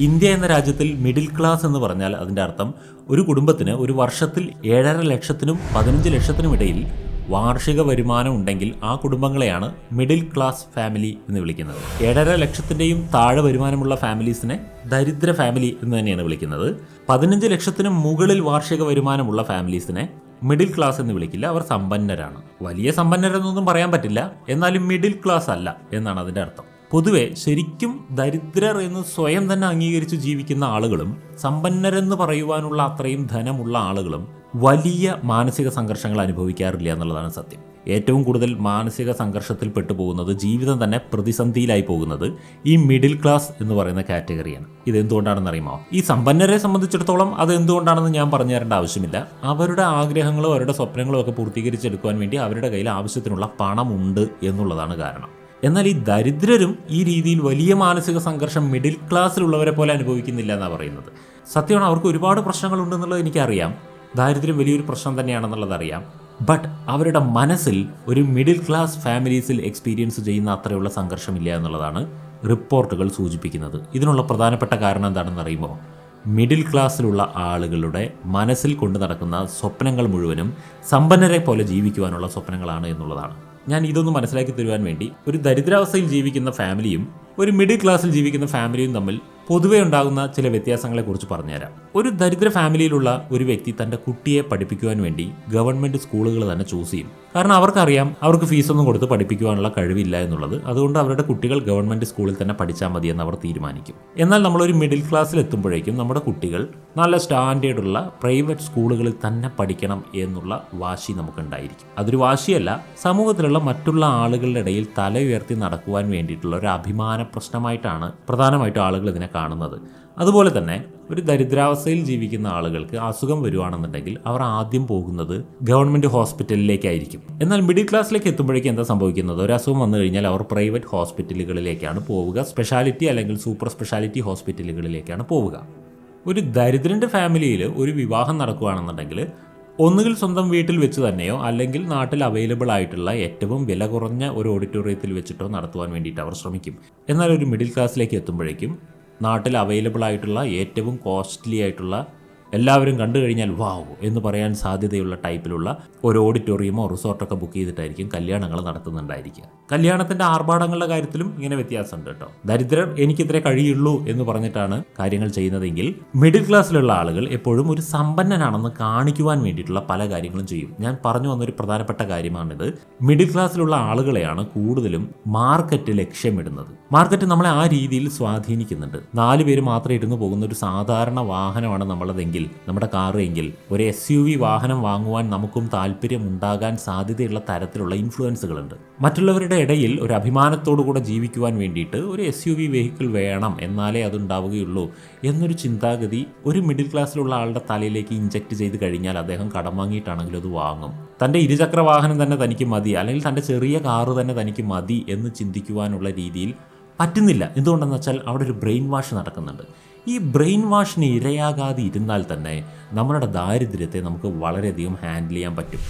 India എന്ന രാജ്യത്തിൽ middle class എന്ന് പറഞ്ഞാൽ അതിന്റെ അർത്ഥം ഒരു കുടുംബത്തിന് ഒരു വർഷത്തിൽ ഏഴര ലക്ഷത്തിനും പതിനഞ്ച് ലക്ഷത്തിനും ഇടയിൽ വാർഷിക വരുമാനം ഉണ്ടെങ്കിൽ ആ കുടുംബങ്ങളെയാണ് മിഡിൽ ക്ലാസ് ഫാമിലി എന്ന് വിളിക്കുന്നത്. ഏഴര ലക്ഷത്തിന്റെയും താഴെ വരുമാനമുള്ള ഫാമിലീസിനെ ദരിദ്ര ഫാമിലി എന്ന് തന്നെയാണ് വിളിക്കുന്നത്. പതിനഞ്ച് ലക്ഷത്തിനും മുകളിൽ വാർഷിക വരുമാനമുള്ള ഫാമിലീസിനെ മിഡിൽ ക്ലാസ് എന്ന് വിളിക്കില്ല. അവർ സമ്പന്നരാണ്. വലിയ സമ്പന്നരെന്നൊന്നും പറയാൻ പറ്റില്ല. എന്നാലും മിഡിൽ ക്ലാസ് അല്ല എന്നാണ് അതിന്റെ അർത്ഥം. പൊതുവെ ശരിക്കും ദരിദ്രർ എന്ന് സ്വയം തന്നെ അംഗീകരിച്ച് ജീവിക്കുന്ന ആളുകളും സമ്പന്നരെന്ന് പറയുവാനുള്ള അത്രയും ധനമുള്ള ആളുകളും വലിയ മാനസിക സംഘർഷങ്ങൾ അനുഭവിക്കാറില്ല എന്നുള്ളതാണ് സത്യം. ഏറ്റവും കൂടുതൽ മാനസിക സംഘർഷത്തിൽ പെട്ടുപോകുന്നത് ജീവിതം തന്നെ പ്രതിസന്ധിയിലായി പോകുന്നത് ഈ മിഡിൽ ക്ലാസ് എന്ന് പറയുന്ന കാറ്റഗറിയാണ്. ഇത് എന്തുകൊണ്ടാണെന്ന് അറിയുമോ ഈ സമ്പന്നരെ സംബന്ധിച്ചിടത്തോളം അത് എന്തുകൊണ്ടാണെന്ന് ഞാൻ പറഞ്ഞു തരേണ്ട ആവശ്യമില്ല. അവരുടെ ആഗ്രഹങ്ങളും അവരുടെ സ്വപ്നങ്ങളും ഒക്കെ പൂർത്തീകരിച്ചെടുക്കുവാൻ വേണ്ടി അവരുടെ കയ്യിൽ ആവശ്യത്തിനുള്ള പണമുണ്ട് എന്നുള്ളതാണ് കാരണം. എന്നാൽ ഈ ദരിദ്രരും ഈ രീതിയിൽ വലിയ മാനസിക സംഘർഷം മിഡിൽ ക്ലാസ്സിലുള്ളവരെ പോലെ അനുഭവിക്കുന്നില്ല എന്നാണ് പറയുന്നത്. സത്യമാണ് അവർക്ക് ഒരുപാട് പ്രശ്നങ്ങളുണ്ടെന്നുള്ളത് എനിക്കറിയാം. ദാരിദ്ര്യം വലിയൊരു പ്രശ്നം തന്നെയാണെന്നുള്ളത് അറിയാം. ബട്ട് അവരുടെ മനസ്സിൽ ഒരു മിഡിൽ ക്ലാസ് ഫാമിലീസിൽ എക്സ്പീരിയൻസ് ചെയ്യുന്ന അത്രയുള്ള സംഘർഷമില്ല എന്നുള്ളതാണ് റിപ്പോർട്ടുകൾ സൂചിപ്പിക്കുന്നത്. ഇതിനുള്ള പ്രധാനപ്പെട്ട കാരണം എന്താണെന്ന് അറിയുമ്പോൾ മിഡിൽ ക്ലാസ്സിലുള്ള ആളുകളുടെ മനസ്സിൽ കൊണ്ടു നടക്കുന്ന സ്വപ്നങ്ങൾ മുഴുവനും സമ്പന്നരെ പോലെ ജീവിക്കുവാനുള്ള സ്വപ്നങ്ങളാണ് എന്നുള്ളതാണ്. ഞാൻ ഇതൊന്ന് മനസ്സിലാക്കി തരുവാൻ വേണ്ടി ഒരു ദരിദ്രാവസ്ഥയിൽ ജീവിക്കുന്ന ഫാമിലിയും ഒരു മിഡിൽ ക്ലാസ്സിൽ ജീവിക്കുന്ന ഫാമിലിയും തമ്മിൽ പൊതുവെ ഉണ്ടാകുന്ന ചില വ്യത്യാസങ്ങളെക്കുറിച്ച് പറഞ്ഞുതരാം. ഒരു ദരിദ്ര ഫാമിലിയിലുള്ള ഒരു വ്യക്തി തന്റെ കുട്ടിയെ പഠിപ്പിക്കുവാൻ വേണ്ടി ഗവൺമെന്റ് സ്കൂളുകൾ തന്നെ ചൂസ് ചെയ്യും. കാരണം അവർക്കറിയാം അവർക്ക് ഫീസൊന്നും കൊടുത്ത് പഠിപ്പിക്കുവാനുള്ള കഴിവില്ല എന്നുള്ളത്. അതുകൊണ്ട് അവരുടെ കുട്ടികൾ ഗവൺമെന്റ് സ്കൂളിൽ തന്നെ പഠിച്ചാൽ മതിയെന്ന് അവർ തീരുമാനിക്കും. എന്നാൽ നമ്മളൊരു മിഡിൽ ക്ലാസ്സിൽ എത്തുമ്പോഴേക്കും നമ്മുടെ കുട്ടികൾ നല്ല സ്റ്റാൻഡേർഡുള്ള പ്രൈവറ്റ് സ്കൂളുകളിൽ തന്നെ പഠിക്കണം എന്നുള്ള വാശി നമുക്കുണ്ടായിരിക്കും. അതൊരു വാശിയല്ല സമൂഹത്തിലുള്ള മറ്റുള്ള ആളുകളുടെ ഇടയിൽ തല ഉയർത്തി നടക്കുവാൻ വേണ്ടിയിട്ടുള്ള ഒരു അഭിമാന പ്രശ്നമായിട്ടാണ് പ്രധാനമായിട്ടും ആളുകൾ ഇതിനെ കാണുന്നത്. അതുപോലെ തന്നെ ഒരു ദരിദ്രാവസ്ഥയിൽ ജീവിക്കുന്ന ആളുകൾക്ക് അസുഖം വരുവാണെന്നുണ്ടെങ്കിൽ അവർ ആദ്യം പോകുന്നത് ഗവൺമെന്റ് ഹോസ്പിറ്റലിലേക്കായിരിക്കും. എന്നാൽ മിഡിൽ ക്ലാസ്സിലേക്ക് എത്തുമ്പോഴേക്കും എന്താ സംഭവിക്കുന്നത്? ഒരു അസുഖം വന്നു കഴിഞ്ഞാൽ അവർ പ്രൈവറ്റ് ഹോസ്പിറ്റലുകളിലേക്കാണ് പോവുക. സ്പെഷ്യാലിറ്റി അല്ലെങ്കിൽ സൂപ്പർ സ്പെഷ്യാലിറ്റി ഹോസ്പിറ്റലുകളിലേക്കാണ് പോവുക. ഒരു ദരിദ്രന്റെ ഫാമിലിയിൽ ഒരു വിവാഹം നടക്കുകയാണെന്നുണ്ടെങ്കിൽ ഒന്നുകിൽ സ്വന്തം വീട്ടിൽ വെച്ച് തന്നെയോ അല്ലെങ്കിൽ നാട്ടിൽ അവൈലബിൾ ആയിട്ടുള്ള ഏറ്റവും വില കുറഞ്ഞ ഒരു ഓഡിറ്റോറിയത്തിൽ വെച്ചിട്ടോ നടത്തുവാൻ വേണ്ടിയിട്ട് അവർ ശ്രമിക്കും. എന്നാൽ ഒരു മിഡിൽ ക്ലാസ്സിലേക്ക് എത്തുമ്പോഴേക്കും നാട്ടിൽ അവൈലബിൾ ആയിട്ടുള്ള ഏറ്റവും കോസ്റ്റ്ലി ആയിട്ടുള്ള എല്ലാവരും കണ്ടു കഴിഞ്ഞാൽ വാവ് എന്ന് പറയാൻ സാധ്യതയുള്ള ടൈപ്പിലുള്ള ഒരു ഓഡിറ്റോറിയമോ റിസോർട്ടൊക്കെ ബുക്ക് ചെയ്തിട്ടായിരിക്കും കല്യാണങ്ങൾ നടത്തുന്നുണ്ടായിരിക്കുക. കല്യാണത്തിന്റെ ആർഭാടങ്ങളുടെ കാര്യത്തിലും ഇങ്ങനെ വ്യത്യാസമുണ്ട് കേട്ടോ. ദരിദ്രർ എനിക്കിത്രേ കഴിയുള്ളൂ എന്ന് പറഞ്ഞിട്ടാണ് കാര്യങ്ങൾ ചെയ്യുന്നതെങ്കിൽ മിഡിൽ ക്ലാസ്സിലുള്ള ആളുകൾ എപ്പോഴും ഒരു സമ്പന്നനാണെന്ന് കാണിക്കുവാൻ വേണ്ടിയിട്ടുള്ള പല കാര്യങ്ങളും ചെയ്യും. ഞാൻ പറഞ്ഞു വന്നൊരു പ്രധാനപ്പെട്ട കാര്യമാണിത്. മിഡിൽ ക്ലാസ്സിലുള്ള ആളുകളെയാണ് കൂടുതലും മാർക്കറ്റ് ലക്ഷ്യമിടുന്നത്. മാർക്കറ്റ് നമ്മളെ ആ രീതിയിൽ സ്വാധീനിക്കുന്നുണ്ട്. നാല് പേര് മാത്രം ഇരുന്ന് പോകുന്ന ഒരു സാധാരണ വാഹനമാണ് നമ്മളതെങ്കിൽ നമ്മുടെ കാറ് എങ്കിൽ ഒരു എസ് യു വി വാഹനം വാങ്ങുവാൻ നമുക്കും താല്പര്യം ഉണ്ടാകാൻ സാധ്യതയുള്ള തരത്തിലുള്ള ഇൻഫ്ലുവൻസുകളുണ്ട്. മറ്റുള്ളവരുടെ ഇടയിൽ ഒരു അഭിമാനത്തോടു കൂടെ ജീവിക്കുവാൻ വേണ്ടിയിട്ട് ഒരു എസ് യു വി വെഹിക്കിൾ വേണം എന്നാലേ അതുണ്ടാവുകയുള്ളൂ എന്നൊരു ചിന്താഗതി ഒരു മിഡിൽ ക്ലാസ്സിലുള്ള ആളുടെ തലയിലേക്ക് ഇഞ്ചക്ട് ചെയ്ത് കഴിഞ്ഞാൽ അദ്ദേഹം കടം വാങ്ങിയിട്ടാണെങ്കിലും അത് വാങ്ങും. തന്റെ ഇരുചക്ര വാഹനം തന്നെ തനിക്ക് മതി അല്ലെങ്കിൽ തന്റെ ചെറിയ കാറ് തന്നെ തനിക്ക് മതി എന്ന് ചിന്തിക്കുവാനുള്ള രീതിയിൽ പറ്റുന്നില്ല. എന്തുകൊണ്ടെന്ന് വെച്ചാൽ അവിടെ ഒരു ബ്രെയിൻ വാഷ് നടക്കുന്നുണ്ട്. ഈ ബ്രെയിൻ വാഷിന് ഇരയാകാതെ ഇരുന്നാൽ തന്നെ നമ്മുടെ ദാരിദ്ര്യത്തെ നമുക്ക് വളരെയധികം ഹാൻഡിൽ ചെയ്യാൻ പറ്റും.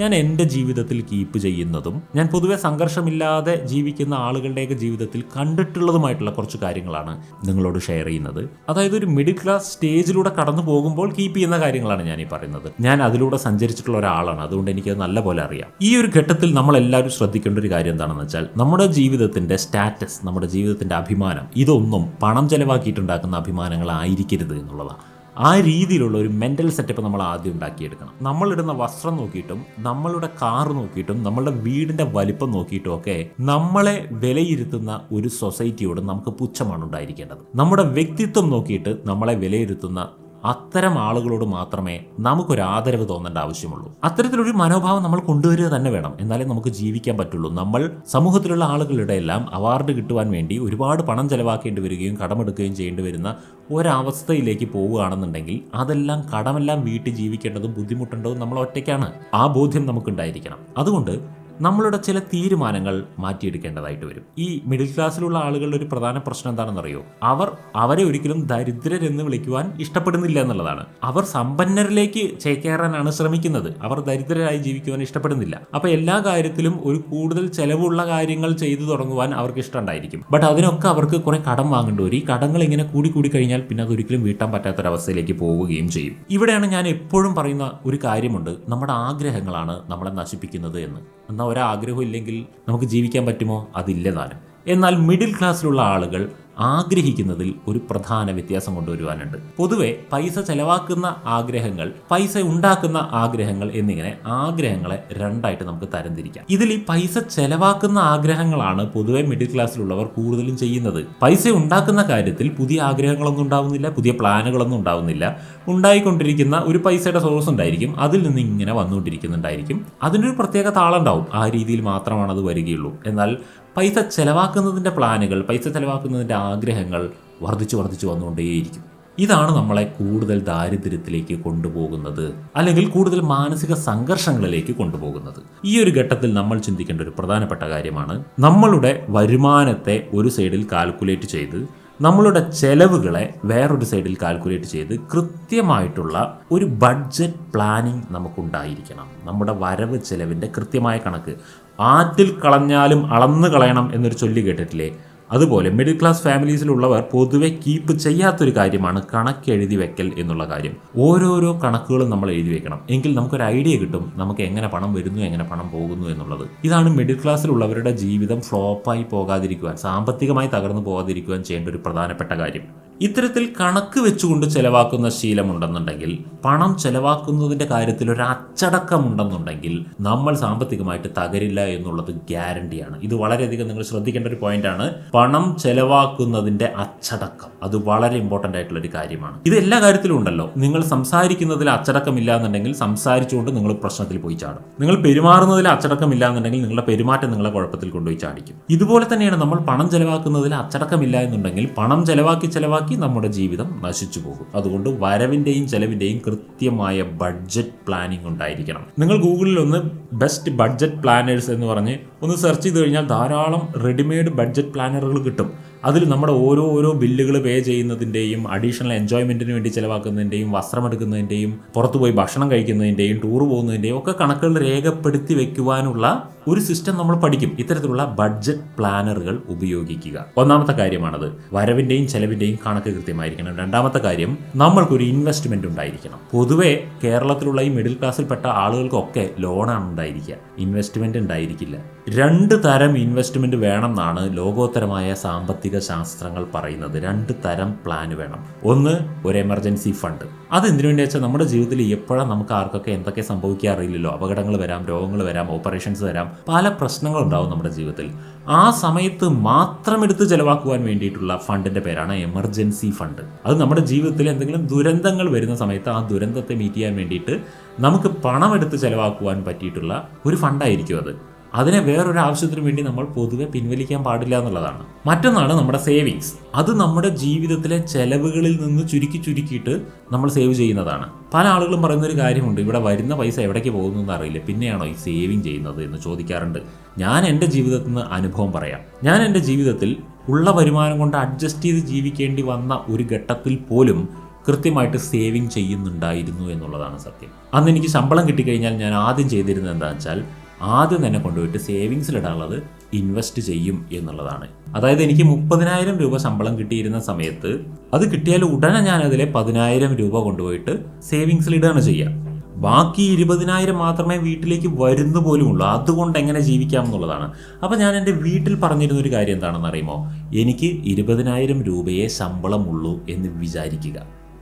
ഞാൻ എന്റെ ജീവിതത്തിൽ കീപ്പ് ചെയ്യുന്നതും ഞാൻ പൊതുവെ സംഘർഷമില്ലാതെ ജീവിക്കുന്ന ആളുകളുടെയൊക്കെ ജീവിതത്തിൽ കണ്ടിട്ടുള്ളതുമായിട്ടുള്ള കുറച്ച് കാര്യങ്ങളാണ് നിങ്ങളോട് ഷെയർ ചെയ്യുന്നത്. അതായത് ഒരു മിഡിൽ ക്ലാസ് സ്റ്റേജിലൂടെ കടന്നു പോകുമ്പോൾ കീപ്പ് ചെയ്യുന്ന കാര്യങ്ങളാണ് ഞാൻ ഈ പറയുന്നത്. ഞാൻ അതിലൂടെ സഞ്ചരിച്ചിട്ടുള്ള ഒരാളാണ്. അതുകൊണ്ട് എനിക്കത് നല്ല പോലെ അറിയാം. ഈ ഒരു ഘട്ടത്തിൽ നമ്മൾ എല്ലാവരും ശ്രദ്ധിക്കേണ്ട ഒരു കാര്യം എന്താണെന്ന് വെച്ചാൽ നമ്മുടെ ജീവിതത്തിന്റെ സ്റ്റാറ്റസ് നമ്മുടെ ജീവിതത്തിന്റെ അഭിമാനം ഇതൊന്നും പണം ചെലവാക്കിയിട്ടുണ്ടാക്കുന്ന അഭിമാനങ്ങളായിരിക്കരുത് എന്നുള്ളതാണ്. ആ രീതിയിലുള്ള ഒരു മെന്റൽ സെറ്റപ്പ് നമ്മൾ ആദ്യം ഉണ്ടാക്കിയെടുക്കണം. നമ്മളിടുന്ന വസ്ത്രം നോക്കിയിട്ടും നമ്മളുടെ കാർ നോക്കിയിട്ടും നമ്മളുടെ വീടിന്റെ വലിപ്പം നോക്കിയിട്ടും ഒക്കെ നമ്മളെ വിലയിരുത്തുന്ന ഒരു സൊസൈറ്റിയോട് നമുക്ക് പുച്ഛമാണ് ഉണ്ടായിരിക്കേണ്ടത്. നമ്മുടെ വ്യക്തിത്വം നോക്കിയിട്ട് നമ്മളെ വിലയിരുത്തുന്ന അത്തരം ആളുകളോട് മാത്രമേ നമുക്കൊരു ആദരവ് തോന്നേണ്ട ആവശ്യമുള്ളൂ. അത്തരത്തിലൊരു മനോഭാവം നമ്മൾ കൊണ്ടുവരിക തന്നെ വേണം. എന്നാലേ നമുക്ക് ജീവിക്കാൻ പറ്റുള്ളൂ. നമ്മൾ സമൂഹത്തിലുള്ള ആളുകളുടെ എല്ലാം അവാർഡ് കിട്ടുവാൻ വേണ്ടി ഒരുപാട് പണം ചെലവാക്കേണ്ടി വരികയും കടമെടുക്കുകയും ചെയ്യേണ്ടി വരുന്ന ഒരവസ്ഥയിലേക്ക് പോവുകയാണെന്നുണ്ടെങ്കിൽ അതെല്ലാം കടമെല്ലാം വീട്ടിൽ ജീവിക്കേണ്ടതും ബുദ്ധിമുട്ടേണ്ടതും നമ്മൾ ഒറ്റയ്ക്കാണ്. ആ ബോധ്യം നമുക്കുണ്ടായിരിക്കണം. അതുകൊണ്ട് നമ്മളുടെ ചില തീരുമാനങ്ങൾ മാറ്റിയെടുക്കേണ്ടതായിട്ട് വരും. ഈ മിഡിൽ ക്ലാസ്സിലുള്ള ആളുകളുടെ ഒരു പ്രധാന പ്രശ്നം എന്താണെന്നറിയോ? അവർ അവരെ ഒരിക്കലും ദരിദ്രരെന്ന് വിളിക്കുവാൻ ഇഷ്ടപ്പെടുന്നില്ല എന്നുള്ളതാണ്. അവർ സമ്പന്നരിലേക്ക് ചേക്കേറാനാണ് ശ്രമിക്കുന്നത്. അവർ ദരിദ്രരായി ജീവിക്കുവാൻ ഇഷ്ടപ്പെടുന്നില്ല. അപ്പൊ എല്ലാ കാര്യത്തിലും ഒരു കൂടുതൽ ചെലവുള്ള കാര്യങ്ങൾ ചെയ്തു തുടങ്ങുവാൻ അവർക്ക് ഇഷ്ടമുണ്ടായിരിക്കും. ബട്ട് അതിനൊക്കെ അവർക്ക് കുറെ കടം വാങ്ങേണ്ടി വരും. ഈ കടങ്ങൾ ഇങ്ങനെ കൂടി കൂടി കഴിഞ്ഞാൽ പിന്നെ അതൊരിക്കലും വീട്ടാൻ പറ്റാത്തൊരവസ്ഥയിലേക്ക് പോവുകയും ചെയ്യും. ഇവിടെയാണ് ഞാൻ എപ്പോഴും പറയുന്ന ഒരു കാര്യമുണ്ട്. നമ്മുടെ ആഗ്രഹങ്ങളാണ് നമ്മളെ നശിപ്പിക്കുന്നത് എന്ന്. എന്നാൽ ഒരാഗ്രഹം ഇല്ലെങ്കിൽ നമുക്ക് ജീവിക്കാൻ പറ്റുമോ? അതില്ല താനും. എന്നാൽ മിഡിൽ ക്ലാസ്സിലുള്ള ആളുകൾ ആഗ്രഹിക്കുന്നതിൽ ഒരു പ്രധാന വ്യത്യാസം കൊണ്ടുവരുവാനുണ്ട്. പൊതുവെ പൈസ ചെലവാക്കുന്ന ആഗ്രഹങ്ങൾ പൈസ ഉണ്ടാക്കുന്ന ആഗ്രഹങ്ങൾ എന്നിങ്ങനെ ആഗ്രഹങ്ങളെ രണ്ടായിട്ട് നമുക്ക് തരംതിരിക്കാം. ഇതിൽ ഈ പൈസ ചെലവാക്കുന്ന ആഗ്രഹങ്ങളാണ് പൊതുവെ മിഡിൽ ക്ലാസ്സിലുള്ളവർ കൂടുതലും ചെയ്യുന്നത്. പൈസ ഉണ്ടാക്കുന്ന കാര്യത്തിൽ പുതിയ ആഗ്രഹങ്ങളൊന്നും ഉണ്ടാവുന്നില്ല പുതിയ പ്ലാനുകളൊന്നും ഉണ്ടാവുന്നില്ല. ഉണ്ടായിക്കൊണ്ടിരിക്കുന്ന ഒരു പൈസയുടെ സോഴ്സ് ഉണ്ടായിരിക്കും അതിൽ നിന്ന് ഇങ്ങനെ വന്നുകൊണ്ടിരിക്കുന്നുണ്ടായിരിക്കും. അതിനൊരു പ്രത്യേക താളം ഉണ്ടാവും. ആ രീതിയിൽ മാത്രമാണ് അത് വരികയുള്ളൂ. എന്നാൽ പൈസ ചിലവാക്കുന്നതിന്റെ പ്ലാനുകൾ പൈസ ചിലവാക്കുന്നതിന്റെ ആഗ്രഹങ്ങൾ വർദ്ധിച്ചു വർദ്ധിച്ചു വന്നുകൊണ്ടേയിരിക്കും ഇതാണ് നമ്മളെ കൂടുതൽ ദാരിദ്ര്യത്തിലേക്ക് കൊണ്ടുപോകുന്നത് അല്ലെങ്കിൽ കൂടുതൽ മാനസിക സംഘർഷങ്ങളിലേക്ക് കൊണ്ടുപോകുന്നത്. ഈ ഒരു ഘട്ടത്തിൽ നമ്മൾ ചിന്തിക്കേണ്ട ഒരു പ്രധാനപ്പെട്ട കാര്യമാണ് നമ്മളുടെ വരുമാനത്തെ ഒരു സൈഡിൽ കാൽക്കുലേറ്റ് ചെയ്ത് നമ്മളുടെ ചെലവുകളെ വേറൊരു സൈഡിൽ കാൽക്കുലേറ്റ് ചെയ്ത് കൃത്യമായിട്ടുള്ള ഒരു ബഡ്ജറ്റ് പ്ലാനിങ് നമുക്കുണ്ടായിരിക്കണം. നമ്മുടെ വരവ് ചെലവിന്റെ കൃത്യമായ കണക്ക് ആറ്റിൽ കളഞ്ഞാലും അളന്ന് കളയണം എന്നൊരു ചൊല്ലി കേട്ടിട്ടില്ലേ? അതുപോലെ മിഡിൽ ക്ലാസ് ഫാമിലീസിലുള്ളവർ പൊതുവെ കീപ്പ് ചെയ്യാത്തൊരു കാര്യമാണ് കണക്ക് എഴുതി വെക്കൽ എന്നുള്ള കാര്യം. ഓരോരോ കണക്കുകളും നമ്മൾ എഴുതി വെക്കണം. എങ്കിൽ നമുക്കൊരു ഐഡിയ കിട്ടും നമുക്ക് എങ്ങനെ പണം വരുന്നു എങ്ങനെ പണം പോകുന്നു എന്നുള്ളത്. ഇതാണ് മിഡിൽ ക്ലാസ്സിലുള്ളവരുടെ ജീവിതം ഫ്ലോപ്പായി പോകാതിരിക്കുവാൻ സാമ്പത്തികമായി തകർന്നു പോകാതിരിക്കുവാൻ ചെയ്യേണ്ട ഒരു പ്രധാനപ്പെട്ട കാര്യം. ഇത്തരത്തിൽ കണക്ക് വെച്ചുകൊണ്ട് ചെലവാക്കുന്ന ശീലമുണ്ടെന്നുണ്ടെങ്കിൽ പണം ചെലവാക്കുന്നതിന്റെ കാര്യത്തിൽ ഒരു അച്ചടക്കമുണ്ടെന്നുണ്ടെങ്കിൽ നമ്മൾ സാമ്പത്തികമായിട്ട് തകരില്ല എന്നുള്ളത് ഗ്യാരണ്ടിയാണ്. ഇത് വളരെയധികം നിങ്ങൾ ശ്രദ്ധിക്കേണ്ട ഒരു പോയിന്റാണ്. പണം ചെലവാക്കുന്നതിന്റെ അച്ചടക്കം. അത് വളരെ ഇമ്പോർട്ടന്റ് ആയിട്ടുള്ള ഒരു കാര്യമാണ്. ഇത് എല്ലാ കാര്യത്തിലും ഉണ്ടല്ലോ. നിങ്ങൾ സംസാരിക്കുന്നതിൽ അച്ചടക്കമില്ല എന്നുണ്ടെങ്കിൽ സംസാരിച്ചുകൊണ്ട് നിങ്ങൾ പ്രശ്നത്തിൽ പോയി ചാടും. നിങ്ങൾ പെരുമാറുന്നതിൽ അച്ചടക്കമില്ല എന്നുണ്ടെങ്കിൽ നിങ്ങളുടെ പെരുമാറ്റം നിങ്ങളെ കുഴപ്പത്തിൽ കൊണ്ടുപോയി ചാടിക്കും. ഇതുപോലെ തന്നെയാണ് നമ്മൾ പണം ചെലവാക്കുന്നതിൽ അച്ചടക്കമില്ല എന്നുണ്ടെങ്കിൽ പണം ചെലവാക്കി ചെലവാക്കി നമ്മുടെ ജീവിതം നശിച്ചു പോകും. അതുകൊണ്ട് വരവിന്റെയും ചെലവിന്റെയും കൃത്യമായ ബഡ്ജറ്റ് പ്ലാനിംഗ് ഉണ്ടായിരിക്കണം. നിങ്ങൾ ഗൂഗിളിൽ ഒന്ന് ബെസ്റ്റ് ബഡ്ജറ്റ് പ്ലാനേഴ്സ് എന്ന് പറഞ്ഞ് ഒന്ന് സെർച്ച് ചെയ്ത് കഴിഞ്ഞാൽ ധാരാളം റെഡിമെയ്ഡ് ബഡ്ജറ്റ് പ്ലാനറുകൾ കിട്ടും. അതിൽ നമ്മുടെ ഓരോ ഓരോ ബില്ലുകൾ പേ ചെയ്യുന്നതിന്റെയും അഡീഷണൽ എൻജോയ്മെന്റിന് വേണ്ടി ചിലവാക്കുന്നതിന്റെയും വസ്ത്രമെടുക്കുന്നതിന്റെയും പുറത്തു പോയി ഭക്ഷണം കഴിക്കുന്നതിന്റെയും ടൂർ പോകുന്നതിന്റെയും ഒക്കെ കണക്കുകൾ രേഖപ്പെടുത്തി വെക്കുവാനുള്ള ഒരു സിസ്റ്റം നമ്മൾ പഠിക്കും. ഇത്തരത്തിലുള്ള ബഡ്ജറ്റ് പ്ലാനറുകൾ ഉപയോഗിക്കുക. ഒന്നാമത്തെ കാര്യമാണത് വരവിന്റെയും ചെലവിന്റെയും കണക്ക് കൃത്യമായിരിക്കണം. രണ്ടാമത്തെ കാര്യം നമ്മൾക്കൊരു ഇൻവെസ്റ്റ്മെന്റ് ഉണ്ടായിരിക്കണം. പൊതുവേ കേരളത്തിലുള്ള ഈ മിഡിൽ ക്ലാസ്സിൽപ്പെട്ട ആളുകൾക്കൊക്കെ ലോണാണ് ഉണ്ടായിരിക്കുക. ഇൻവെസ്റ്റ്മെന്റ് ഉണ്ടായിരിക്കില്ല. രണ്ട് തരം ഇൻവെസ്റ്റ്മെന്റ് വേണം എന്നാണ് ലോകോത്തരമായ സാമ്പത്തിക ശാസ്ത്രങ്ങൾ പറയുന്നത്. രണ്ട് തരം പ്ലാൻ വേണം. ഒന്ന് ഒരു എമർജൻസി ഫണ്ട് അത് എന്തിനു വേണ്ടി വെച്ചാൽ നമ്മുടെ ജീവിതത്തിൽ എപ്പോഴാണ് നമുക്ക് ആർക്കൊക്കെ എന്തൊക്കെ സംഭവിക്കാൻ അറിയില്ലല്ലോ അപകടങ്ങൾ വരാം രോഗങ്ങൾ വരാം ഓപ്പറേഷൻസ് വരാം പല പ്രശ്നങ്ങളുണ്ടാവും നമ്മുടെ ജീവിതത്തിൽ. ആ സമയത്ത് മാത്രം എടുത്ത് ചെലവാക്കുവാൻ വേണ്ടിയിട്ടുള്ള ഫണ്ടിന്റെ പേരാണ് എമർജൻസി ഫണ്ട് അത് നമ്മുടെ ജീവിതത്തിൽ എന്തെങ്കിലും ദുരന്തങ്ങൾ വരുന്ന സമയത്ത് ആ ദുരന്തത്തെ മീറ്റ് ചെയ്യാൻ വേണ്ടിയിട്ട് നമുക്ക് പണം എടുത്ത് ചെലവാക്കുവാൻ പറ്റിയിട്ടുള്ള ഒരു ഫണ്ടായിരിക്കും അത്. അതിനെ വേറൊരു ആവശ്യത്തിന് വേണ്ടി നമ്മൾ പൊതുവെ പിൻവലിക്കാൻ പാടില്ല എന്നുള്ളതാണ്. മറ്റൊന്നാണ് നമ്മുടെ സേവിങ്സ്. അത് നമ്മുടെ ജീവിതത്തിലെ ചെലവുകളിൽ നിന്ന് ചുരുക്കി ചുരുക്കിയിട്ട് നമ്മൾ സേവ് ചെയ്യുന്നതാണ്. പല ആളുകളും പറയുന്ന ഒരു കാര്യമുണ്ട് ഇവിടെ വരുന്ന പൈസ എവിടേക്ക് പോകുന്നു എന്ന് അറിയില്ല പിന്നെയാണോ ഈ സേവിങ് ചെയ്യുന്നത്? എന്ന് ചോദിക്കാറുണ്ട്. ഞാൻ എന്റെ ജീവിതത്തിൽ നിന്ന് അനുഭവം പറയാം. ഞാൻ എന്റെ ജീവിതത്തിൽ ഉള്ള വരുമാനം കൊണ്ട് അഡ്ജസ്റ്റ് ചെയ്ത് ജീവിക്കേണ്ടി വന്ന ഒരു ഘട്ടത്തിൽ പോലും കൃത്യമായിട്ട് സേവിങ് ചെയ്യുന്നുണ്ടായിരുന്നു എന്നുള്ളതാണ് സത്യം. അന്ന് എനിക്ക് ശമ്പളം കിട്ടിക്കഴിഞ്ഞാൽ ഞാൻ ആദ്യം ചെയ്തിരുന്നത് എന്താണെന്ന് വെച്ചാൽ ആദ്യം തന്നെ കൊണ്ടുപോയിട്ട് സേവിങ്സിലിടാനുള്ളത് ഇൻവെസ്റ്റ് ചെയ്യും എന്നുള്ളതാണ്. അതായത് എനിക്ക് മുപ്പതിനായിരം രൂപ ശമ്പളം കിട്ടിയിരുന്ന സമയത്ത് അത് കിട്ടിയാൽ ഉടനെ ഞാൻ അതിലെ പതിനായിരം രൂപ കൊണ്ടുപോയിട്ട് സേവിങ്സിൽ ഇടുകയാണ് ചെയ്യുക ബാക്കി ഇരുപതിനായിരം മാത്രമേ വീട്ടിലേക്ക് വരുന്നു പോലുമുള്ളൂ. അതുകൊണ്ട് എങ്ങനെ ജീവിക്കാം എന്നുള്ളതാണ്. അപ്പോൾ ഞാൻ എന്റെ വീട്ടിൽ പറഞ്ഞിരുന്ന ഒരു കാര്യം എന്താണെന്ന് അറിയുമോ? എനിക്ക് ഇരുപതിനായിരം രൂപയെ ശമ്പളമുള്ളൂ എന്ന് വിചാരിക്കുക.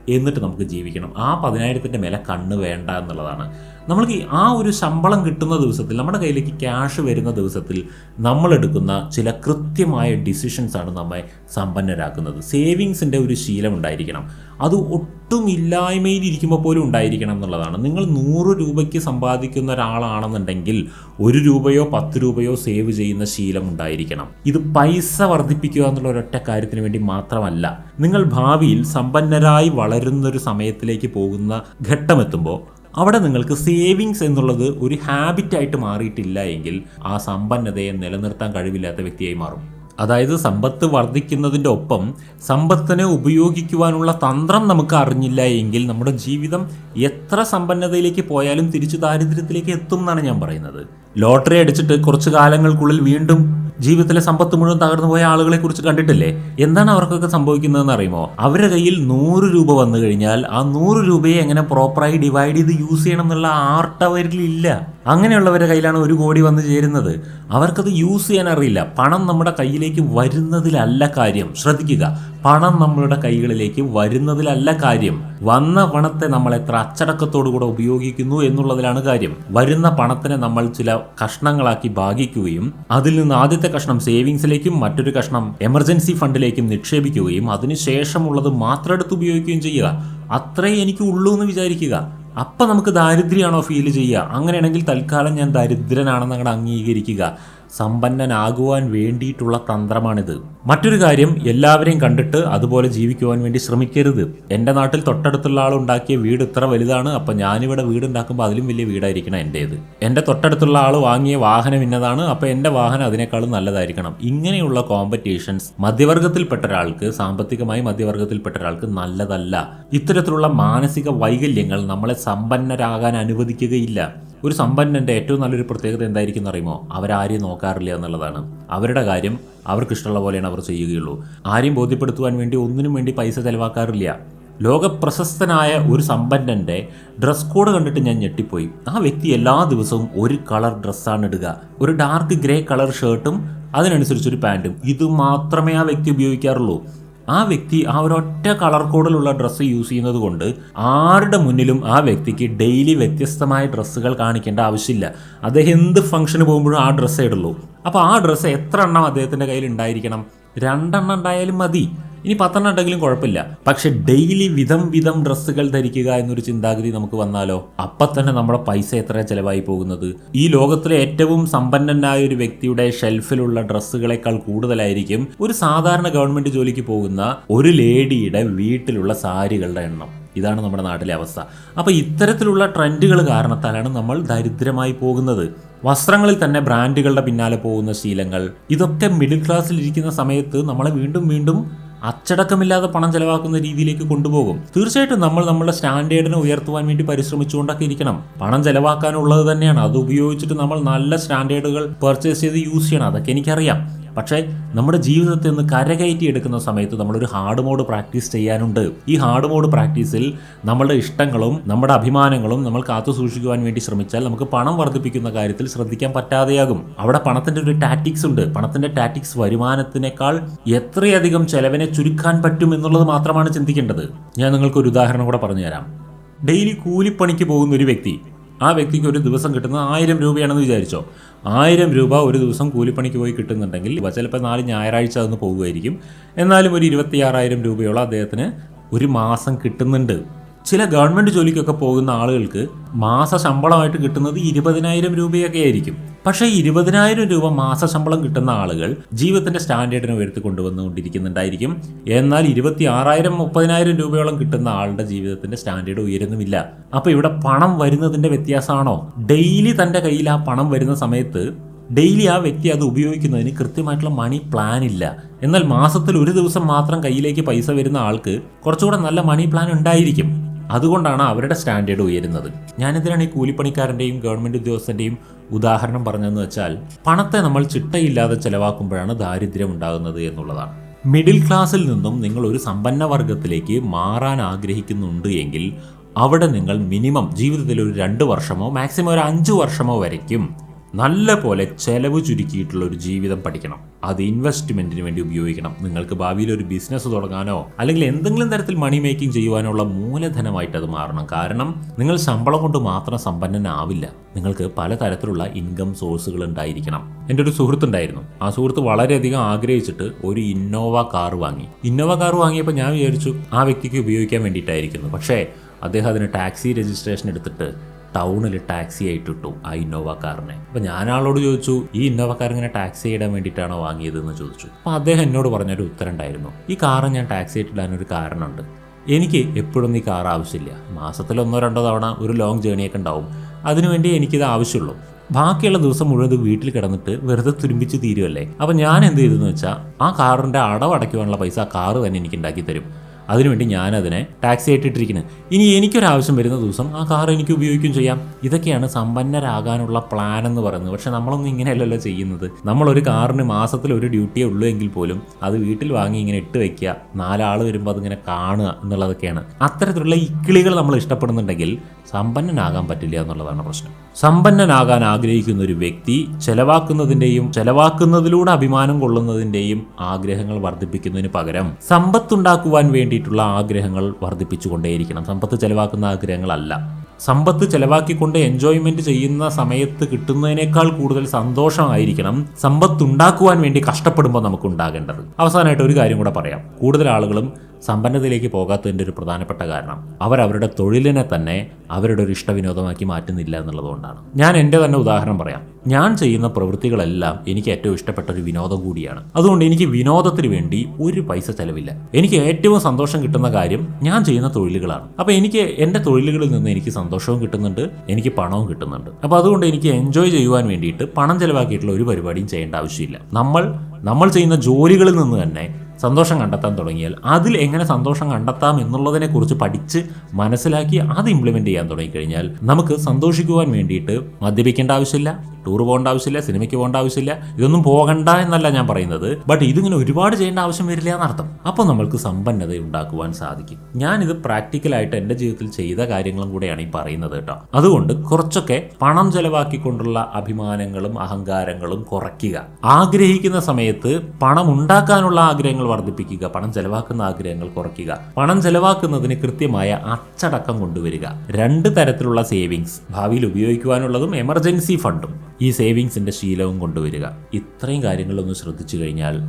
എന്നിട്ട് നമുക്ക് ജീവിക്കണം. ആ പതിനായിരത്തിന്റെ മേലെ കണ്ണ് വേണ്ട എന്നുള്ളതാണ്. നമ്മൾക്ക് ആ ഒരു ശമ്പളം കിട്ടുന്ന ദിവസത്തിൽ നമ്മുടെ കയ്യിലേക്ക് ക്യാഷ് വരുന്ന ദിവസത്തിൽ നമ്മളെടുക്കുന്ന ചില കൃത്യമായ ഡിസിഷൻസ് ആണ് നമ്മെ സമ്പന്നരാക്കുന്നത്. സേവിങ്സിന്റെ ഒരു ശീലം ഉണ്ടായിരിക്കണം. അത് ഒട്ടും ഇല്ലായ്മയിൽ ഇരിക്കുമ്പോൾ പോലും ഉണ്ടായിരിക്കണം എന്നുള്ളതാണ്. നിങ്ങൾ നൂറ് രൂപയ്ക്ക് സമ്പാദിക്കുന്ന ഒരാളാണെന്നുണ്ടെങ്കിൽ ഒരു രൂപയോ പത്ത് രൂപയോ സേവ് ചെയ്യുന്ന ശീലം ഉണ്ടായിരിക്കണം. ഇത് പൈസ വർദ്ധിപ്പിക്കുക എന്നുള്ള ഒരൊറ്റ കാര്യത്തിന് വേണ്ടി മാത്രമല്ല നിങ്ങൾ ഭാവിയിൽ സമ്പന്നരായി വളരുന്നൊരു സമയത്തിലേക്ക് പോകുന്ന ഘട്ടമെത്തുമ്പോൾ അവിടെ നിങ്ങൾക്ക് സേവിങ്സ് എന്നുള്ളത് ഒരു ഹാബിറ്റായിട്ട് മാറിയിട്ടില്ല എങ്കിൽ ആ സമ്പന്നതയെ നിലനിർത്താൻ കഴിവില്ലാത്ത വ്യക്തിയായി മാറും. അതായത് സമ്പത്ത് വർദ്ധിക്കുന്നതിന്റെ ഒപ്പം സമ്പത്തിനെ ഉപയോഗിക്കുവാനുള്ള തന്ത്രം നമുക്ക് അറിഞ്ഞില്ല എങ്കിൽ നമ്മുടെ ജീവിതം എത്ര സമ്പന്നതയിലേക്ക് പോയാലും തിരിച്ചു ദാരിദ്ര്യത്തിലേക്ക് എത്തും എന്നാണ് ഞാൻ പറയുന്നത്. ലോട്ടറി അടിച്ചിട്ട് കുറച്ച് കാലങ്ങൾക്കുള്ളിൽ വീണ്ടും ജീവിതത്തിലെ സമ്പത്ത് മുഴുവൻ തകർന്നു പോയ ആളുകളെ കുറിച്ച് കണ്ടിട്ടില്ലേ? എന്താണ് അവർക്കൊക്കെ സംഭവിക്കുന്നതെന്ന് അറിയുമോ? അവരുടെ കയ്യിൽ നൂറ് രൂപ വന്നു കഴിഞ്ഞാൽ ആ നൂറ് രൂപയെ എങ്ങനെ പ്രോപ്പറായി ഡിവൈഡ് ചെയ്ത് യൂസ് ചെയ്യണം എന്നുള്ള ആർട്ട് അവരിൽ ഇല്ല. അങ്ങനെയുള്ളവരുടെ കയ്യിലാണ് ഒരു കോടി വന്നു ചേരുന്നത്. അവർക്കത് യൂസ് ചെയ്യാൻ അറിയില്ല. പണം നമ്മുടെ കയ്യിലേക്ക് വരുന്നതിലല്ല കാര്യം. ശ്രദ്ധിക്കുക. പണം നമ്മളുടെ കൈകളിലേക്ക് വരുന്നതിലല്ല കാര്യം. വന്ന പണത്തെ നമ്മൾ എത്ര അച്ചടക്കത്തോടുകൂടെ ഉപയോഗിക്കുന്നു എന്നുള്ളതിലാണ് കാര്യം. വരുന്ന പണത്തിനെ നമ്മൾ ചില കഷ്ണങ്ങളാക്കി ഭാഗിക്കുകയും അതിൽ നിന്ന് ആദ്യത്തെ കഷ്ണം സേവിങ്സിലേക്കും മറ്റൊരു കഷ്ണം എമർജൻസി ഫണ്ടിലേക്കും നിക്ഷേപിക്കുകയും അതിനുശേഷമുള്ളത് മാത്രം എടുത്ത് ഉപയോഗിക്കുകയും ചെയ്യുക. അത്രേ എനിക്ക് ഉള്ളൂ എന്ന് വിചാരിക്കുക. അപ്പം നമുക്ക് ദാരിദ്ര്യമാണോ ഫീൽ ചെയ്യുക? അങ്ങനെയാണെങ്കിൽ തൽക്കാലം ഞാൻ ദരിദ്രനാണെന്ന് അങ്ങോട്ട് അംഗീകരിക്കുക. സമ്പന്നനാകുവാൻ വേണ്ടിയിട്ടുള്ള തന്ത്രമാണിത്. മറ്റൊരു കാര്യം എല്ലാവരെയും കണ്ടിട്ട് അതുപോലെ ജീവിക്കുവാൻ വേണ്ടി ശ്രമിക്കരുത്. എന്റെ നാട്ടിൽ തൊട്ടടുത്തുള്ള ആൾ ഉണ്ടാക്കിയ വീട് ഇത്ര വലുതാണ് അപ്പം ഞാനിവിടെ വീട് ഉണ്ടാക്കുമ്പോൾ അതിലും വലിയ വീടായിരിക്കണം എന്റേത് എന്റെ തൊട്ടടുത്തുള്ള ആൾ വാങ്ങിയ വാഹനം ഇന്നതാണ് അപ്പം എന്റെ വാഹനം അതിനേക്കാളും നല്ലതായിരിക്കണം. ഇങ്ങനെയുള്ള കോമ്പറ്റീഷൻസ് മധ്യവർഗത്തിൽപ്പെട്ട ഒരാൾക്ക് സാമ്പത്തികമായി മധ്യവർഗത്തിൽപ്പെട്ട ഒരാൾക്ക് നല്ലതല്ല. ഇത്തരത്തിലുള്ള മാനസിക വൈകല്യങ്ങൾ നമ്മളെ സമ്പന്നരാകാൻ അനുവദിക്കുകയില്ല. ഒരു സമ്പന്നന്റെ ഏറ്റവും നല്ലൊരു പ്രത്യേകത എന്തായിരിക്കും എന്നറിയുമോ? അവരാരെയും നോക്കാറില്ല എന്നുള്ളതാണ്. അവരുടെ കാര്യം അവർക്കിഷ്ടമുള്ള പോലെയാണ് അവർ ചെയ്യുകയുള്ളൂ. ആരെയും ബോധ്യപ്പെടുത്തുവാൻ വേണ്ടി ഒന്നിനും വേണ്ടി പൈസ ചെലവാക്കാറില്ല. ലോകപ്രശസ്തനായ ഒരു സമ്പന്നന്റെ ഡ്രസ് കോഡ് കണ്ടിട്ട് ഞാൻ ഞെട്ടിപ്പോയി. ആ വ്യക്തി എല്ലാ ദിവസവും ഒരു കളർ ഡ്രസ്സാണ് ഇടുക. ഒരു ഡാർക്ക് ഗ്രേ കളർ ഷർട്ടും അതിനനുസരിച്ചൊരു പാന്റും ഇത് മാത്രമേ ആ വ്യക്തി ഉപയോഗിക്കാറുള്ളൂ. ആ വ്യക്തി ആ ഒരൊറ്റ കളർ കോഡിലുള്ള ഡ്രസ്സ് യൂസ് ചെയ്യുന്നത് കൊണ്ട് ആരുടെ മുന്നിലും ആ വ്യക്തിക്ക് ഡെയിലി വ്യത്യസ്തമായ ഡ്രസ്സുകൾ കാണിക്കേണ്ട ആവശ്യമില്ല. അദ്ദേഹം എന്ത് ഫംഗ്ഷന് പോകുമ്പോഴും ആ ഡ്രസ്സേ ഇടുള്ളൂ. അപ്പോൾ ആ ഡ്രസ്സ് എത്ര എണ്ണം അദ്ദേഹത്തിന്റെ കയ്യിൽ ഉണ്ടായിരിക്കണം? രണ്ടെണ്ണം ഉണ്ടായാലും മതി. ഇനി പത്തെണ്ണം ഉണ്ടെങ്കിലും കുഴപ്പമില്ല. പക്ഷെ ഡെയിലി വിധം വിധം ഡ്രസ്സുകൾ ധരിക്കുക എന്നൊരു ചിന്താഗതി നമുക്ക് വന്നാലോ? അപ്പൊ തന്നെ നമ്മുടെ പൈസ എത്ര ചിലവായി പോകുന്നത്? ഈ ലോകത്തിലെ ഏറ്റവും സമ്പന്നനായ ഒരു വ്യക്തിയുടെ ഷെൽഫിലുള്ള ഡ്രസ്സുകളെക്കാൾ കൂടുതലായിരിക്കും ഒരു സാധാരണ ഗവൺമെന്റ് ജോലിക്ക് പോകുന്ന ഒരു ലേഡിയുടെ വീട്ടിലുള്ള സാരികളുടെ എണ്ണം. ഇതാണ് നമ്മുടെ നാട്ടിലെ അവസ്ഥ. അപ്പോൾ ഇത്തരത്തിലുള്ള ട്രെൻഡുകൾ കാരണത്താലാണ് നമ്മൾ ദരിദ്രമായി പോകുന്നത്. വസ്ത്രങ്ങളിൽ തന്നെ ബ്രാൻഡുകളുടെ പിന്നാലെ പോകുന്ന ശീലങ്ങൾ. ഇതൊക്കെ മിഡിൽ ക്ലാസ്സിൽ ഇരിക്കുന്ന സമയത്ത് നമ്മളെ വീണ്ടും വീണ്ടും അച്ചടക്കമില്ലാതെ പണം ചെലവാക്കുന്ന രീതിയിലേക്ക് കൊണ്ടുപോകും. തീർച്ചയായിട്ടും നമ്മൾ നമ്മുടെ സ്റ്റാൻഡേർഡിനെ ഉയർത്തുവാൻ വേണ്ടി പരിശ്രമിച്ചുകൊണ്ടൊക്കെ ഇരിക്കണം. പണം ചെലവാക്കാനുള്ളത് തന്നെയാണ്. അത് ഉപയോഗിച്ചിട്ട് നമ്മൾ നല്ല സ്റ്റാൻഡേർഡുകൾ പർച്ചേസ് ചെയ്ത് യൂസ് ചെയ്യണം. അതൊക്കെ എനിക്കറിയാം. പക്ഷേ നമ്മുടെ ജീവിതത്തിൽ നിന്ന് കരകയറ്റി എടുക്കുന്ന സമയത്ത് നമ്മളൊരു ഹാർഡ് മോഡ് പ്രാക്ടീസ് ചെയ്യാനുണ്ട്. ഈ ഹാർഡ് മോഡ് പ്രാക്ടീസിൽ നമ്മളുടെ ഇഷ്ടങ്ങളും നമ്മുടെ അഭിമാനങ്ങളും നമ്മൾ കാത്തു സൂക്ഷിക്കുവാൻ വേണ്ടി ശ്രമിച്ചാൽ നമുക്ക് പണം വർദ്ധിപ്പിക്കുന്ന കാര്യത്തിൽ ശ്രദ്ധിക്കാൻ പറ്റാതെയാകും. അവിടെ പണത്തിന്റെ ഒരു ടാറ്റിക്സ് ഉണ്ട്. പണത്തിന്റെ ടാറ്റിക്സ് വരുമാനത്തിനേക്കാൾ എത്രയധികം ചെലവിനെ ചുരുക്കാൻ പറ്റും എന്നുള്ളത് മാത്രമാണ് ചിന്തിക്കേണ്ടത്. ഞാൻ നിങ്ങൾക്ക് ഒരു ഉദാഹരണം കൂടെ പറഞ്ഞുതരാം. ഡെയിലി കൂലിപ്പണിക്ക് പോകുന്ന ഒരു വ്യക്തി. ആ വ്യക്തിക്ക് ഒരു ദിവസം കിട്ടുന്നത് ആയിരം രൂപയാണെന്ന് വിചാരിച്ചോ? ആയിരം രൂപ ഒരു ദിവസം കൂലിപ്പണിക്ക് പോയി കിട്ടുന്നുണ്ടെങ്കിൽ ചിലപ്പോൾ നാല് ഞായറാഴ്ച അതൊന്ന് പോകുമായിരിക്കും. എന്നാലും ഒരു ഇരുപത്തിയാറായിരം രൂപയോളം അദ്ദേഹത്തിന് ഒരു മാസം കിട്ടുന്നുണ്ട്. ചില ഗവൺമെന്റ് ജോലിക്കൊക്കെ പോകുന്ന ആളുകൾക്ക് മാസ ശമ്പളമായിട്ട് കിട്ടുന്നത് ഇരുപതിനായിരം രൂപയൊക്കെ ആയിരിക്കും. പക്ഷേ ഇരുപതിനായിരം രൂപ മാസ ശമ്പളം കിട്ടുന്ന ആളുകൾ ജീവിതത്തിന്റെ സ്റ്റാൻഡേർഡിനെ ഉയർത്തി കൊണ്ടുവന്നുകൊണ്ടിരിക്കുന്നുണ്ടായിരിക്കും എന്നാൽ ഇരുപത്തി ആറായിരം മുപ്പതിനായിരം രൂപയോളം കിട്ടുന്ന ആളുടെ ജീവിതത്തിന്റെ സ്റ്റാൻഡേർഡ് ഉയരുന്നുമില്ല അപ്പോൾ ഇവിടെ പണം വരുന്നതിന്റെ വ്യത്യാസമാണോ? ഡെയിലി തന്റെ കയ്യിൽ ആ പണം വരുന്ന സമയത്ത് ഡെയിലി ആ വ്യക്തി അത് ഉപയോഗിക്കുന്നതിന് കൃത്യമായിട്ടുള്ള മണി പ്ലാൻ ഇല്ല. എന്നാൽ മാസത്തിൽ ഒരു ദിവസം മാത്രം കയ്യിലേക്ക് പൈസ വരുന്ന ആൾക്ക് കുറച്ചുകൂടെ നല്ല മണി പ്ലാൻ ഉണ്ടായിരിക്കും. അതുകൊണ്ടാണ് അവരുടെ സ്റ്റാൻഡേർഡ് ഉയരുന്നത്. ഞാനെന്തിനാണ് ഈ കൂലിപ്പണിക്കാരന്റെയും ഗവൺമെന്റ് ഉദ്യോഗസ്ഥന്റെയും ഉദാഹരണം പറഞ്ഞതെന്ന് വെച്ചാൽ പണത്തെ നമ്മൾ ചിട്ടയില്ലാതെ ചിലവാക്കുമ്പോഴാണ് ദാരിദ്ര്യം ഉണ്ടാകുന്നത് എന്നുള്ളതാണ്. മിഡിൽ ക്ലാസ്സിൽ നിന്നും നിങ്ങൾ ഒരു സമ്പന്ന വർഗത്തിലേക്ക് മാറാൻ ആഗ്രഹിക്കുന്നുണ്ട് എങ്കിൽ അവിടെ നിങ്ങൾ മിനിമം ജീവിതത്തിൽ ഒരു രണ്ട് വർഷമോ മാക്സിമം ഒരു അഞ്ച് വർഷമോ വരയ്ക്കും. നല്ല പോലെ ചെലവ് ചുരുക്കിയിട്ടുള്ള ഒരു ജീവിതം പഠിക്കണം. അത് ഇൻവെസ്റ്റ്മെന്റിന് വേണ്ടി ഉപയോഗിക്കണം. നിങ്ങൾക്ക് ഭാവിയിൽ ഒരു ബിസിനസ് തുടങ്ങാനോ അല്ലെങ്കിൽ എന്തെങ്കിലും തരത്തിൽ മണി മേക്കിംഗ് ചെയ്യുവാനുള്ള മൂലധനമായിട്ട് അത് മാറണം. കാരണം നിങ്ങൾ ശമ്പളം കൊണ്ട് മാത്രം സമ്പന്നനാവില്ല. നിങ്ങൾക്ക് പലതരത്തിലുള്ള ഇൻകം സോഴ്സുകൾ ഉണ്ടായിരിക്കണം. എന്റെ ഒരു സുഹൃത്തുണ്ടായിരുന്നു ആ സുഹൃത്ത് വളരെയധികം ആഗ്രഹിച്ചിട്ട് ഒരു ഇന്നോവ കാർ വാങ്ങി. ഇന്നോവ കാർ വാങ്ങിയപ്പോൾ ഞാൻ വിചാരിച്ചു ആ വ്യക്തിക്ക് ഉപയോഗിക്കാൻ വേണ്ടിയിട്ടായിരിക്കുന്നു. പക്ഷേ അദ്ദേഹം അതിന് ടാക്സി രജിസ്ട്രേഷൻ എടുത്തിട്ട് ടൗണിൽ ടാക്സി ആയിട്ട് ഇട്ടു ആ ഇന്നോവ കാറിനെ അപ്പൊ ഞാൻ ആളോട് ചോദിച്ചു ഈ ഇന്നോവ കാർ ഇങ്ങനെ ടാക്സി ഇടാൻ വേണ്ടിയിട്ടാണോ വാങ്ങിയത് എന്ന് ചോദിച്ചു. അപ്പൊ അദ്ദേഹം എന്നോട് പറഞ്ഞൊരു ഉത്തരം ഉണ്ടായിരുന്നു ഈ കാറ് ഞാൻ ടാക്സി ആയിട്ടിടാൻ ഒരു കാരണമുണ്ട് എനിക്ക് എപ്പോഴും ഈ കാർ ആവശ്യമില്ല. മാസത്തിൽ ഒന്നോ രണ്ടോ തവണ ഒരു ലോങ് ജേണിയൊക്കെ ഉണ്ടാവും. അതിനുവേണ്ടി എനിക്കിത് ആവശ്യമുള്ളൂ. ബാക്കിയുള്ള ദിവസം മുഴുവൻ ഇത് വീട്ടിൽ കിടന്നിട്ട് വെറുതെ തുരുമ്പിച്ച് തീരുമല്ലേ അപ്പം ഞാൻ എന്ത് ചെയ്തെന്ന് വെച്ചാൽ ആ കാറിന്റെ അടവടയ്ക്കുവാനുള്ള പൈസ ആ കാറ് തന്നെ എനിക്ക് ഉണ്ടാക്കി തരും. അതിനുവേണ്ടി ഞാനതിനെ ടാക്സി ആയിട്ടിട്ടിരിക്കുന്നത് ഇനി എനിക്കൊരാവശ്യം വരുന്ന ദിവസം ആ കാർ എനിക്ക് ഉപയോഗിക്കുകയും ചെയ്യാം. ഇതൊക്കെയാണ് സമ്പന്നരാകാനുള്ള പ്ലാൻ എന്ന് പറയുന്നത്. പക്ഷെ നമ്മളൊന്നും ഇങ്ങനെയല്ലല്ലോ ചെയ്യുന്നത്. നമ്മളൊരു കാറിന് മാസത്തിൽ ഒരു ഡ്യൂട്ടിയേ ഉള്ളൂ എങ്കിൽ പോലും അത് വീട്ടിൽ വാങ്ങി ഇങ്ങനെ ഇട്ട് വെക്കുക നാലാൾ വരുമ്പോൾ അതിങ്ങനെ കാണുക എന്നുള്ളതൊക്കെയാണ്. അത്തരത്തിലുള്ള ഇക്കിളികൾ നമ്മൾ ഇഷ്ടപ്പെടുന്നുണ്ടെങ്കിൽ സമ്പന്നനാകാൻ പറ്റില്ല എന്നുള്ളതാണ് പ്രശ്നം. സമ്പന്നനാകാൻ ആഗ്രഹിക്കുന്ന ഒരു വ്യക്തി ചെലവാക്കുന്നതിന്റെയും ചെലവാക്കുന്നതിലൂടെ അഭിമാനം കൊള്ളുന്നതിന്റെയും ആഗ്രഹങ്ങൾ വർദ്ധിപ്പിക്കുന്നതിന് പകരം സമ്പത്തുണ്ടാക്കുവാൻ വേണ്ടിയിട്ടുള്ള ആഗ്രഹങ്ങൾ വർദ്ധിപ്പിച്ചുകൊണ്ടേയിരിക്കണം. സമ്പത്ത് ചെലവാക്കുന്ന ആഗ്രഹങ്ങളല്ല. സമ്പത്ത് ചെലവാക്കിക്കൊണ്ട് എൻജോയ്മെന്റ് ചെയ്യുന്ന സമയത്ത് കിട്ടുന്നതിനേക്കാൾ കൂടുതൽ സന്തോഷമായിരിക്കണം സമ്പത്ത് ഉണ്ടാക്കുവാൻ വേണ്ടി കഷ്ടപ്പെടുമ്പോൾ നമുക്ക് ഉണ്ടാകേണ്ടത് അവസാനമായിട്ട് ഒരു കാര്യം കൂടെ പറയാം. കൂടുതൽ ആളുകളും സമ്പന്നതയിലേക്ക് പോകാത്തതിന്റെ ഒരു പ്രധാനപ്പെട്ട കാരണം അവരവരുടെ തൊഴിലിനെ തന്നെ അവരുടെ ഒരു ഇഷ്ടവിനോദമാക്കി മാറ്റുന്നില്ല എന്നുള്ളതുകൊണ്ടാണ്. ഞാൻ എന്റെ തന്നെ ഉദാഹരണം പറയാം. ഞാൻ ചെയ്യുന്ന പ്രവൃത്തികളെല്ലാം എനിക്ക് ഏറ്റവും ഇഷ്ടപ്പെട്ട ഒരു വിനോദം കൂടിയാണ്. അതുകൊണ്ട് എനിക്ക് വിനോദത്തിന് വേണ്ടി ഒരു പൈസ ചെലവില്ല. എനിക്ക് ഏറ്റവും സന്തോഷം കിട്ടുന്ന കാര്യം ഞാൻ ചെയ്യുന്ന തൊഴിലുകളാണ്. അപ്പോൾ എനിക്ക് എന്റെ തൊഴിലുകളിൽ നിന്ന് എനിക്ക് സന്തോഷവും കിട്ടുന്നുണ്ട് എനിക്ക് പണവും കിട്ടുന്നുണ്ട്. അപ്പോൾ അതുകൊണ്ട് എനിക്ക് എൻജോയ് ചെയ്യുവാൻ വേണ്ടിയിട്ട് പണം ചെലവാക്കിയിട്ടുള്ള ഒരു പരിപാടിയും ചെയ്യേണ്ട ആവശ്യമില്ല. നമ്മൾ നമ്മൾ ചെയ്യുന്ന ജോലികളിൽ നിന്ന് തന്നെ സന്തോഷം കണ്ടെത്താൻ തുടങ്ങിയാൽ അതിൽ എങ്ങനെ സന്തോഷം കണ്ടെത്താം എന്നുള്ളതിനെ കുറിച്ച് പഠിച്ച് മനസ്സിലാക്കി അത് ഇംപ്ലിമെന്റ് ചെയ്യാൻ തുടങ്ങിക്കഴിഞ്ഞാൽ നമുക്ക് സന്തോഷിക്കുവാൻ വേണ്ടിയിട്ട് മദ്യപിക്കേണ്ട ആവശ്യമില്ല. ടൂർ പോകേണ്ട ആവശ്യമില്ല സിനിമയ്ക്ക് പോകേണ്ട ആവശ്യമില്ല ഇതൊന്നും പോകണ്ട എന്നല്ല ഞാൻ പറയുന്നത്. ബട്ട് ഇതിങ്ങനെ ഒരുപാട് ചെയ്യേണ്ട ആവശ്യം വരില്ല എന്നർത്ഥം. അപ്പോൾ നമ്മൾക്ക് സമ്പന്നത ഉണ്ടാക്കുവാൻ സാധിക്കും. ഞാനിത് പ്രാക്ടിക്കലായിട്ട് എന്റെ ജീവിതത്തിൽ ചെയ്ത കാര്യങ്ങളും കൂടെയാണ് ഈ പറയുന്നത് കേട്ടോ. അതുകൊണ്ട് കുറച്ചൊക്കെ പണം ചെലവാക്കിക്കൊണ്ടുള്ള അഭിമാനങ്ങളും അഹങ്കാരങ്ങളും കുറയ്ക്കുക. ആഗ്രഹിക്കുന്ന സമയത്ത് പണം ഉണ്ടാക്കാനുള്ള ആഗ്രഹങ്ങൾ വർദ്ധിപ്പിക്കുക പണം ചെലവാക്കുന്ന ആഗ്രഹങ്ങൾ കുറയ്ക്കുക. പണം ചെലവാക്കുന്നതിന് കൃത്യമായ അച്ചടക്കം കൊണ്ടുവരിക. രണ്ട് തരത്തിലുള്ള സേവിങ്സ് ഭാവിയിൽ ഉപയോഗിക്കുവാനുള്ളതും എമർജൻസി ഫണ്ടും. ഈ സേവിങ്സിന്റെ ശീലവും കൊണ്ടുവരിക. ഇത്രയും കാര്യങ്ങളൊന്ന് ശ്രദ്ധിച്ചു കഴിഞ്ഞാൽ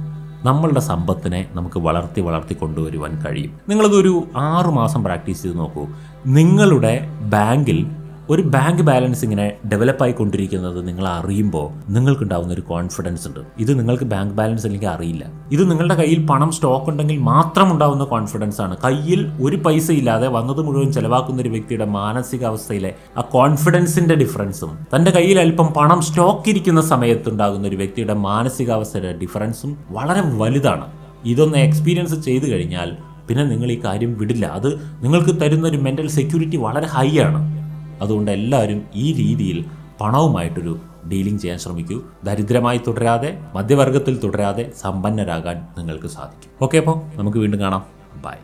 നമ്മളുടെ സമ്പത്തിനെ നമുക്ക് വളർത്തി വളർത്തി കൊണ്ടുവരുവാൻ കഴിയും. നിങ്ങളതൊരു ആറുമാസം പ്രാക്ടീസ് ചെയ്ത് നോക്കൂ. നിങ്ങളുടെ ബാങ്കിൽ ഒരു ബാങ്ക് ബാലൻസ് ഇങ്ങനെ ഡെവലപ്പ് ആയിക്കൊണ്ടിരിക്കുന്നത് നിങ്ങൾ അറിയുമ്പോൾ നിങ്ങൾക്കുണ്ടാവുന്ന ഒരു കോൺഫിഡൻസ് ഉണ്ട്. ഇത് നിങ്ങൾക്ക് ബാങ്ക് ബാലൻസ് അല്ലെങ്കിൽ അറിയില്ല. ഇത് നിങ്ങളുടെ കയ്യിൽ പണം സ്റ്റോക്ക് ഉണ്ടെങ്കിൽ മാത്രം ഉണ്ടാവുന്ന കോൺഫിഡൻസ് ആണ്. കയ്യിൽ ഒരു പൈസ ഇല്ലാതെ വന്നത് മുഴുവൻ ചെലവാക്കുന്ന ഒരു വ്യക്തിയുടെ മാനസികാവസ്ഥയിലെ ആ കോൺഫിഡൻസിന്റെ ഡിഫറൻസും തന്റെ കയ്യിൽ അല്പം പണം സ്റ്റോക്ക് ഇരിക്കുന്ന സമയത്തുണ്ടാകുന്ന ഒരു വ്യക്തിയുടെ മാനസികാവസ്ഥയുടെ ഡിഫറൻസും വളരെ വലുതാണ്. ഇതൊന്ന് എക്സ്പീരിയൻസ് ചെയ്തു കഴിഞ്ഞാൽ പിന്നെ നിങ്ങൾ ഈ കാര്യം വിടില്ല. അത് നിങ്ങൾക്ക് തരുന്ന ഒരു മെന്റൽ സെക്യൂരിറ്റി വളരെ ഹൈ ആണ്. അതുകൊണ്ട് എല്ലാവരും ഈ രീതിയിൽ പണവുമായിട്ടൊരു ഡീലിംഗ് ചെയ്യാൻ ശ്രമിക്കൂ. ദരിദ്രമായി തുടരാതെ മധ്യവർഗത്തിൽ തുടരാതെ സമ്പന്നരാകാൻ നിങ്ങൾക്ക് സാധിക്കും. ഓക്കെ അപ്പോൾ നമുക്ക് വീണ്ടും കാണാം. ബൈ.